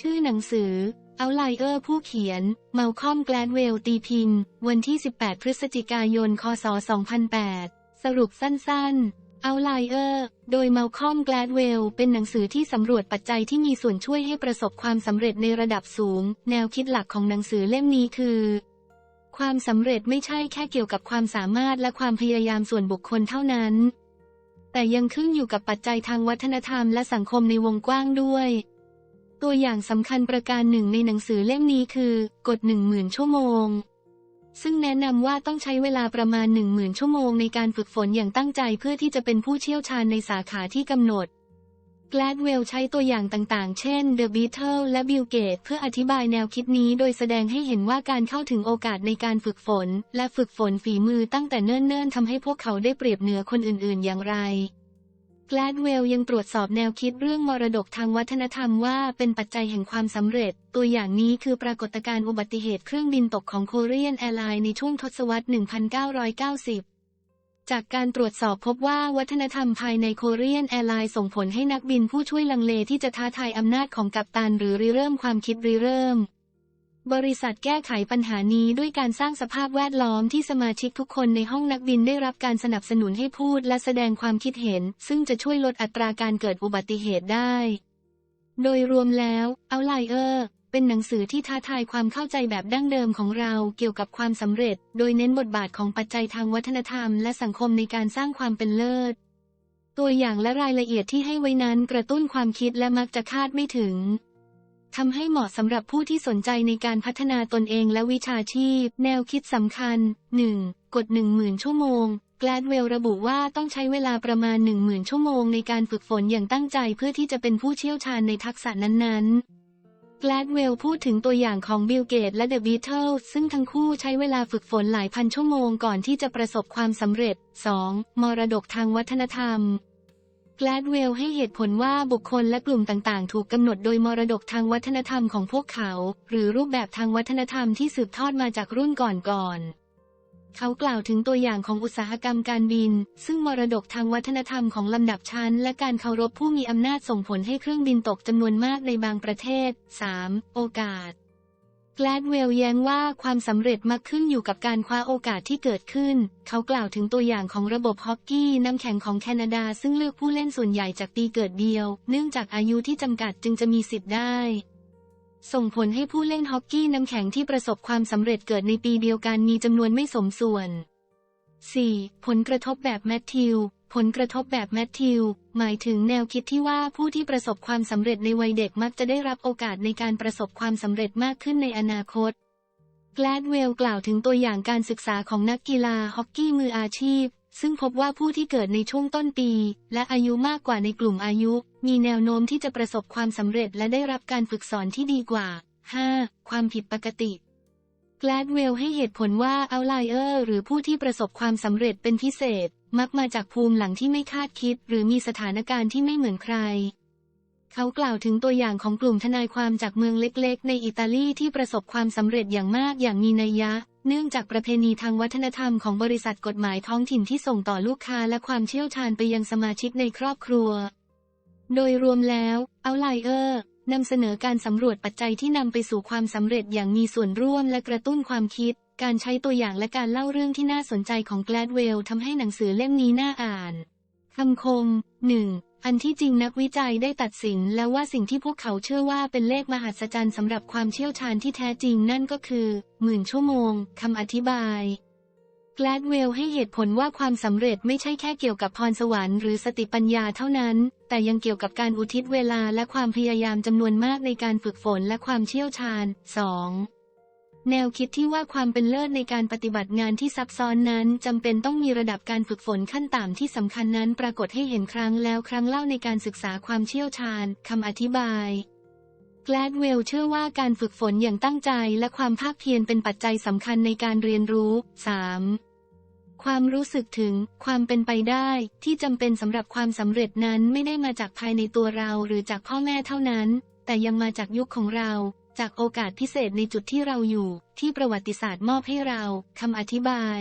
ชื่อหนังสือ Outlier ผู้เขียน Malcolm Gladwell ตีพิมพ์ วันที่ 18 พฤศจิกายน คศ 2008 สรุปสั้นๆ Outlier โดย Malcolm Gladwell เป็นหนังสือที่สำรวจปัจจัยที่มีส่วนช่วยให้ประสบความสำเร็จในระดับสูง แนวคิดหลักของหนังสือเล่มนี้คือ ความสำเร็จไม่ใช่แค่เกี่ยวกับความสามารถและความพยายามส่วนบุคคลเท่านั้น แต่ยังขึ้นอยู่กับปัจจัยทางวัฒนธรรมและสังคมในวงกว้างด้วย ตัวอย่างสำคัญประการหนึ่งในหนังสือเล่มนี้คือกฎ1 0,000 ชั่วโมง ซึ่งแนะนำว่าต้องใช้เวลาประมาณ 1 0,000 ชั่วโมงในการฝึกฝนอย่างตั้งใจเพื่อที่จะเป็นผู้เชี่ยวชาญในสาขาที่กำหนด Gladwell ใช้ตัวอย่างต่างๆ เช่น The Beatles และ Bill Gates เพื่ออธิบายแนวคิดนี้โดยแสดงให้เห็นว่าการเข้าถึงโอกาสในการฝึกฝน และฝึกฝนฝีมือตั้งแต่เนิ่นๆทำให้พวกเขาได้เปรียบเหนือคนอื่น ๆ อย่างไร Gladwell ยังตรวจสอบแนวคิดเรื่องมรดกทางวัฒนธรรมว่าเป็นปัจจัยแห่งความสำเร็จ ตัวอย่างนี้คือปรากฏการณ์อุบัติเหตุเครื่องบินตกของ Korean Airlines ในช่วงทศวรรษ 1990จากการตรวจสอบพบว่าวัฒนธรรมภายใน Korean Airlines ส่งผลให้นักบินผู้ช่วยลังเลที่จะท้าทายอำนาจของกัปตันหรือริเริ่มความคิดริเริ่ม บริษัทแก้ไขปัญหานี้ด้วยการสร้างสภาพแวดล้อมที่สมาชิกทุกคนในห้องนักบินได้รับการสนับสนุนให้พูดและแสดงความคิดเห็น ซึ่งจะช่วยลดอัตราการเกิดอุบัติเหตุได้ โดยรวมแล้ว Outlier เป็นหนังสือที่ท้าทายความเข้าใจแบบดั้งเดิมของเราเกี่ยวกับความสำเร็จ โดยเน้นบทบาทของปัจจัยทางวัฒนธรรมและสังคมในการสร้างความเป็นเลิศ ตัวอย่างและรายละเอียดที่ให้ไว้นั้นกระตุ้นความคิดและมักจะคาดไม่ถึง ทำให้เหมาะสำหรับผู้ที่สนใจในการพัฒนาตนเองและวิชาชีพ แนวคิดสำคัญ 1. กด 10,000 ชั่วโมง แกลดเวลระบุว่าต้องใช้เวลาประมาณ 10,000 ชั่วโมงในการฝึกฝนอย่างตั้งใจเพื่อที่จะเป็นผู้เชี่ยวชาญในทักษะนั้นๆแกลดเวลพูดถึงตัวอย่างของบิลเกตและเดอะบีเทิลซึ่งทั้งคู่ใช้เวลาฝึกฝนหลายพันชั่วโมงก่อนที่จะประสบความสำเร็จ 2. มรดกทางวัฒนธรรม แกลดเวลให้เหตุผลว่าบุคคลและกลุ่มต่างๆ ถูกกำหนดโดยมรดกทางวัฒนธรรมของพวกเขา หรือรูปแบบทางวัฒนธรรมที่สืบทอดมาจากรุ่นก่อนๆเขากล่าวถึงตัวอย่างของอุตสาหกรรมการบิน ซึ่งมรดกทางวัฒนธรรมของลำดับชั้น และการเคารพผู้มีอำนาจส่งผลให้เครื่องบินตกจำนวนมากในบางประเทศ 3. โอกาส แกลดเวลแย้งว่าความสำเร็จมักขึ้นอยู่กับการคว้าโอกาสที่เกิดขึ้น เขากล่าวถึงตัวอย่างของระบบฮอกกี้น้ำแข็งของแคนาดาซึ่งเลือกผู้เล่นส่วนใหญ่จากปีเกิดเดียว เนื่องจากอายุที่จำกัดจึงจะมีสิทธิ์ได้ส่งผลให้ผู้เล่นฮอกกี้น้ำแข็งที่ประสบความสำเร็จเกิดในปีเดียวกันมีจำนวนไม่สมส่วน 4. ผลกระทบแบบแมทธิว ผลกระทบแบบแมทธิว หมายถึงแนวคิดที่ว่าผู้ที่ประสบความสำเร็จในวัยเด็กมักจะได้รับโอกาสในการประสบความสำเร็จมากขึ้นในอนาคตแกลดเวลกล่าวถึงตัวอย่างการศึกษาของนักกีฬาฮอกกี้มืออาชีพ ซึ่งพบว่าผู้ที่เกิดในช่วงต้นปี และอายุมากกว่าในกลุ่มอายุ มีแนวโน้มที่จะประสบความสำเร็จและได้รับการฝึกสอนที่ดีกว่า 5. ความผิดปกติแกลดเวลให้เหตุผลว่าเอาไลเออร์หรือผู้ที่ประสบความสำเร็จเป็นพิเศษ มักมาจากภูมิหลังที่ไม่คาดคิด หรือมีสถานการณ์ที่ไม่เหมือนใคร เขากล่าวถึงตัวอย่างของกลุ่มทนายความจากเมืองเล็กๆ ในอิตาลีที่ประสบความสำเร็จอย่างมากอย่างมีนัยยะ เนื่องจากประเพณีทางวัฒนธรรมของบริษัทกฎหมายท้องถิ่นที่ส่งต่อลูกค้าและความเชี่ยวชาญไปยังสมาชิกในครอบครัว โดยรวมแล้วเอาไลเออร์นำเสนอการสำรวจปัจจัยที่นำไปสู่ความสำเร็จอย่างมีส่วนร่วมและกระตุ้นความคิด การใช้ตัวอย่างและการเล่าเรื่องที่น่าสนใจของแกลดเวลทำให้หนังสือเล่มนี้น่าอ่านคำคม 1. อันที่จริงนักวิจัยได้ตัดสินแล้วว่าสิ่งที่พวกเขาเชื่อว่าเป็นเลขมหัศจรรย์สำหรับความเชี่ยวชาญที่แท้จริงนั่นก็คือ หมื่นชั่วโมงคำอธิบายแกลดเวลให้เหตุผลว่าความสำเร็จไม่ใช่แค่เกี่ยวกับพรสวรรค์หรือสติปัญญาเท่านั้น แต่ยังเกี่ยวกับการอุทิศเวลาและความพยายามจำนวนมากในการฝึกฝนและความเชี่ยวชาญ 2. แนวคิดที่ว่าความเป็นเลิศในการปฏิบัติงานที่ซับซ้อนนั้นจำเป็นต้องมีระดับการฝึกฝนขั้นต่ำที่สำคัญนั้นปรากฏให้เห็นครั้งแล้วครั้งเล่าในการศึกษาความเชี่ยวชาญคำอธิบายแกลดเวลเชื่อว่าการฝึกฝนอย่างตั้งใจและความภาคเพียรเป็นปัจจัยสำคัญในการเรียนรู้ 3. ความรู้สึกถึงความเป็นไปได้ ที่จำเป็นสำหรับความสำเร็จนั้นไม่ได้มาจากภายในตัวเราหรือจากพ่อแม่เท่านั้น แต่ยังมาจากยุคของเรา จากโอกาสพิเศษในจุดที่เราอยู่ ที่ประวัติศาสตร์มอบให้เรา คำอธิบาย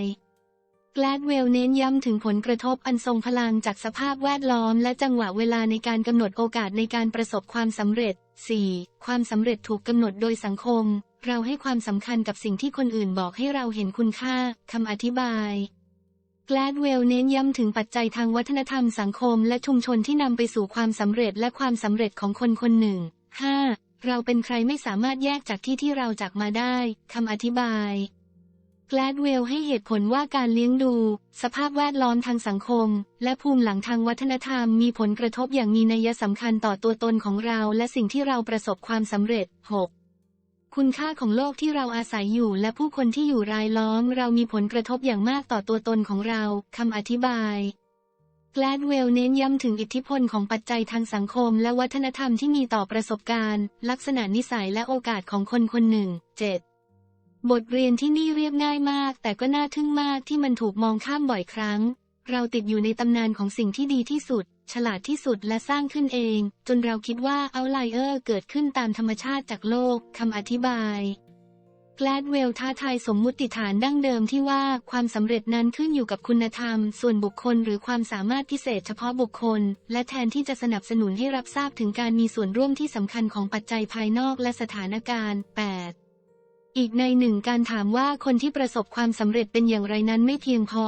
แกลดเวลเน้นย้ำถึงผลกระทบอันทรงพลังจากสภาพแวดล้อมและจังหวะเวลาในการกำหนดโอกาสในการประสบความสำเร็จ 4. ความสำเร็จถูกกำหนดโดยสังคม เราให้ความสำคัญกับสิ่งที่คนอื่นบอกให้เราเห็นคุณค่า คำอธิบายแกลดเวลเน้นย้ำถึงปัจจัยทางวัฒนธรรมสังคมและชุมชนที่นำไปสู่ความสำเร็จและความสำเร็จของคนคนหนึ่ง 5. เราเป็นใครไม่สามารถแยกจากที่ที่เราจากมาได้ คำอธิบายแกลดเวลให้เหตุผลว่าการเลี้ยงดู สภาพแวดล้อมทางสังคม และภูมิหลังทางวัฒนธรรมมีผลกระทบอย่างมีนัยสำคัญต่อตัวตนของเรา และสิ่งที่เราประสบความสำเร็จ 6. คุณค่าของโลกที่เราอาศัยอยู่ และผู้คนที่อยู่รายล้อม เรามีผลกระทบอย่างมากต่อตัวตนของเราคำอธิบาย แกลดเวลเน้นย้ำถึงอิทธิพลของปัจจัยทางสังคม และวัฒนธรรมที่มีต่อประสบการณ์ ลักษณะนิสัยและโอกาสของคนคนหนึ่ง 7. บทเรียนที่นี่เรียบง่ายมาก แต่ก็น่าทึ่งมากที่มันถูกมองข้ามบ่อยครั้ง เราติดอยู่ในตำนานของสิ่งที่ดีที่สุด ฉลาดที่สุดและสร้างขึ้นเอง จนเราคิดว่าเอาไลเออร์เกิดขึ้นตามธรรมชาติจากโลกคำอธิบาย แกลดเวลท้าทายสมมุติฐานดั้งเดิมที่ว่าความสำเร็จนั้นขึ้นอยู่กับคุณธรรม ส่วนบุคคลหรือความสามารถพิเศษเฉพาะบุคคล และแทนที่จะสนับสนุนให้รับทราบถึงการมีส่วนร่วมที่สำคัญของปัจจัยภายนอกและสถานการณ์ 8. อีกในหนึ่งการถามว่าคนที่ประสบความสำเร็จเป็นอย่างไรนั้นไม่เพียงพอ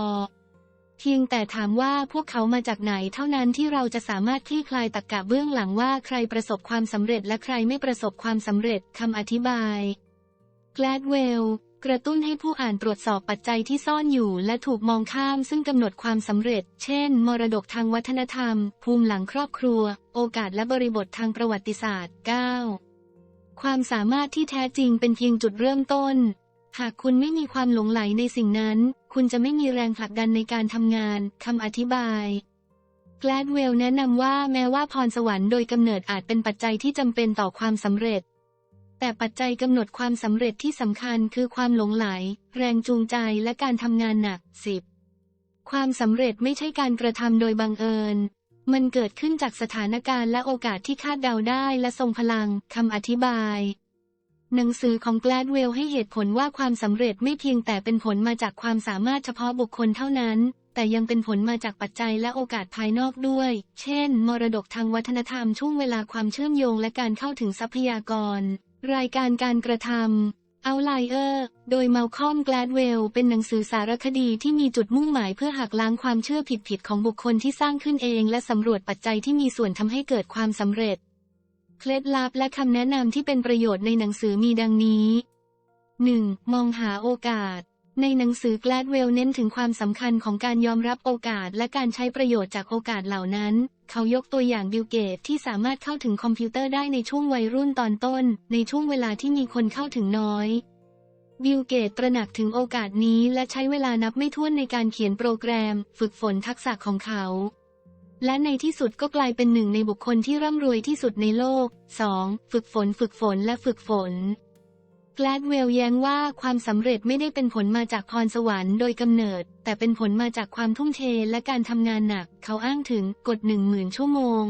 เพียงแต่ถามว่าพวกเขามาจากไหนเท่านั้นที่เราจะสามารถคลี่คลายตรรกะเบื้องหลังว่าใครประสบความสำเร็จและใครไม่ประสบความสำเร็จคำอธิบาย แกลดเวล กระตุ้นให้ผู้อ่านตรวจสอบปัจจัยที่ซ่อนอยู่ และถูกมองข้ามซึ่งกำหนดความสำเร็จ เช่น มรดกทางวัฒนธรรม ภูมิหลังครอบครัว โอกาสและบริบททางประวัติศาสตร์ 9. ความสามารถที่แท้จริงเป็นเพียงจุดเริ่มต้น หากคุณไม่มีความหลงไหลในสิ่งนั้น คุณจะไม่มีแรงผลักดันในการทำงานคำอธิบายแกลดเวลแนะนำว่าแม้ว่าพรสวรรค์โดยกำเนิดอาจเป็นปัจจัยที่จำเป็นต่อความสำเร็จ แต่ปัจจัยกำหนดความสำเร็จที่สำคัญคือความหลงไหล แรงจูงใจและการทำงานหนัก 10. ความสำเร็จไม่ใช่การกระทำโดยบังเอิญ มันเกิดขึ้นจากสถานการณ์และโอกาสที่คาดเดาได้และทรงพลังคำอธิบาย หนังสือของแกลดเวลให้เหตุผลว่าความสำเร็จไม่เพียงแต่เป็นผลมาจากความสามารถเฉพาะบุคคลเท่านั้น แต่ยังเป็นผลมาจากปัจจัยและโอกาสภายนอกด้วย เช่น มรดกทางวัฒนธรรมช่วงเวลาความเชื่อมโยงและการเข้าถึงทรัพยากร รายการการกระทำ Outlier โดย Malcolm Gladwell เป็นหนังสือสารคดีที่มีจุดมุ่งหมายเพื่อหักล้างความเชื่อผิดๆของบุคคลที่สร้างขึ้นเองและสำรวจปัจจัยที่มีส่วนทำให้เกิดความสำเร็จ เคล็ดลับและคำแนะนำที่เป็นประโยชน์ในหนังสือมีดังนี้ 1. มองหาโอกาส ในหนังสือ Gladwell เน้นถึงความสำคัญของการยอมรับโอกาสและการใช้ประโยชน์จากโอกาสเหล่านั้น เขายกตัวอย่างบิลเกตที่สามารถเข้าถึงคอมพิวเตอร์ได้ในช่วงวัยรุ่นตอนต้น ในช่วงเวลาที่มีคนเข้าถึงน้อย บิลเกตตระหนักถึงโอกาสนี้และใช้เวลานับไม่ถ้วนในการเขียนโปรแกรม ฝึกฝนทักษะของเขา และในที่สุดก็กลายเป็นหนึ่งในบุคคลที่ร่ำรวยที่สุดในโลก 2. ฝึกฝนฝึกฝนและฝึกฝน แกลดเวลแย้งว่าความสำเร็จไม่ได้เป็นผลมาจากพรสวรรค์โดยกำเนิด แต่เป็นผลมาจากความทุ่มเทและการทำงานหนัก เขาอ้างถึงกฎหนึ่งหมื่นชั่วโมง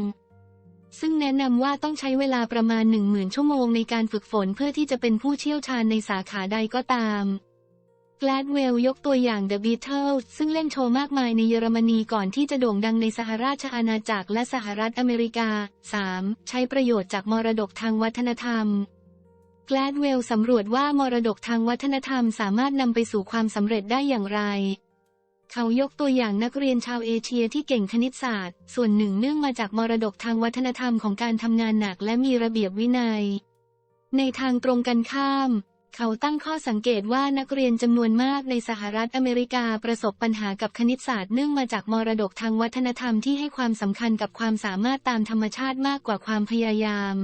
ซึ่งแนะนำว่าต้องใช้เวลาประมาณหนึ่งหมื่นชั่วโมงในการฝึกฝนเพื่อที่จะเป็นผู้เชี่ยวชาญในสาขาใดก็ตามแกลดเวลยกตัวอย่าง The Beatles ซึ่งเล่นโชว์มากมายในเยอรมนีก่อนที่จะโด่งดังในสหราชอาณาจักรและสหรัฐอเมริกา 3. ใช้ประโยชน์จากมรดกทางวัฒนธรรม แกลดเวลสำรวจว่ามรดกทางวัฒนธรรมสามารถนำไปสู่ความสำเร็จได้อย่างไร เขายกตัวอย่างนักเรียนชาวเอเชียที่เก่งคณิตศาสตร์ ส่วนหนึ่งเนื่องมาจากมรดกทางวัฒนธรรมของการทำงานหนักและมีระเบียบวินัย ในทางตรงกันข้าม เขาตั้งข้อสังเกตว่านักเรียนจำนวนมากในสหรัฐอเมริกาประสบปัญหากับคณิตศาสตร์เนื่องมาจากมรดกทางวัฒนธรรมที่ให้ความสำคัญกับความสามารถตามธรรมชาติมากกว่าความพยายาม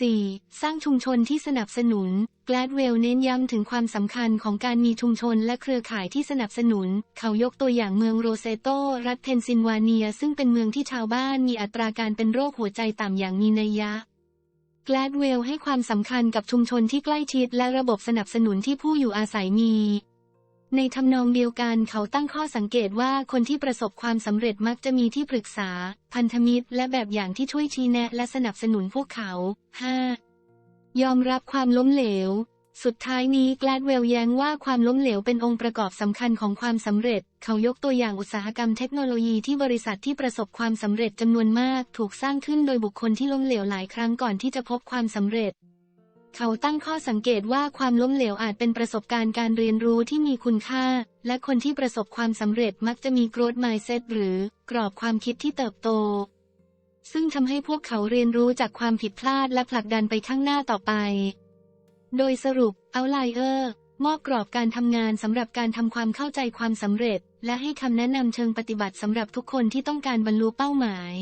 4. สร้างชุมชนที่สนับสนุน แกลดเวลเน้นย้ำถึงความสำคัญของการมีชุมชนและเครือข่ายที่สนับสนุน เขายกตัวอย่างเมืองโรเซโต รัฐเพนซิลวาเนีย ซึ่งเป็นเมืองที่ชาวบ้านมีอัตราการเป็นโรคหัวใจต่ำอย่างมีนัยยะแกลดเวลให้ความสำคัญกับชุมชนที่ใกล้ชิดและระบบสนับสนุนที่ผู้อยู่อาศัยมี ในทำนองเดียวกันเขาตั้งข้อสังเกตว่าคนที่ประสบความสำเร็จมักจะมีที่ปรึกษา พันธมิตร และแบบอย่างที่ช่วยชี้แนะและสนับสนุนพวกเขา 5. ยอมรับความล้มเหลว สุดท้ายนี้แกลดเวลแย้งว่าความล้มเหลวเป็นองค์ประกอบสำคัญของความสำเร็จ เขายกตัวอย่างอุตสาหกรรมเทคโนโลยีที่บริษัทที่ประสบความสำเร็จจำนวนมาก ถูกสร้างขึ้นโดยบุคคลที่ล้มเหลวหลายครั้งก่อนที่จะพบความสำเร็จ เขาตั้งข้อสังเกตว่าความล้มเหลวอาจเป็นประสบการณ์การเรียนรู้ที่มีคุณค่า และคนที่ประสบความสำเร็จมักจะมี growth mindset หรือกรอบความคิดที่เติบโต ซึ่งทำให้พวกเขาเรียนรู้จากความผิดพลาดและผลักดันไปข้างหน้าต่อไป โดยสรุป Outlier มอบกรอบการทำงานสำหรับการทำความเข้าใจความสำเร็จ และให้คำแนะนำเชิงปฏิบัติสำหรับทุกคนที่ต้องการบรรลุเป้าหมาย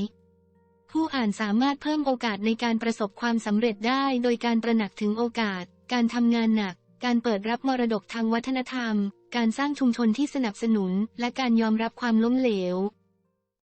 ผู้อ่านสามารถเพิ่มโอกาสในการประสบความสำเร็จได้ โดยการตระหนักถึงโอกาส การทำงานหนัก การเปิดรับมรดกทางวัฒนธรรม การสร้างชุมชนที่สนับสนุน และการยอมรับความล้มเหลว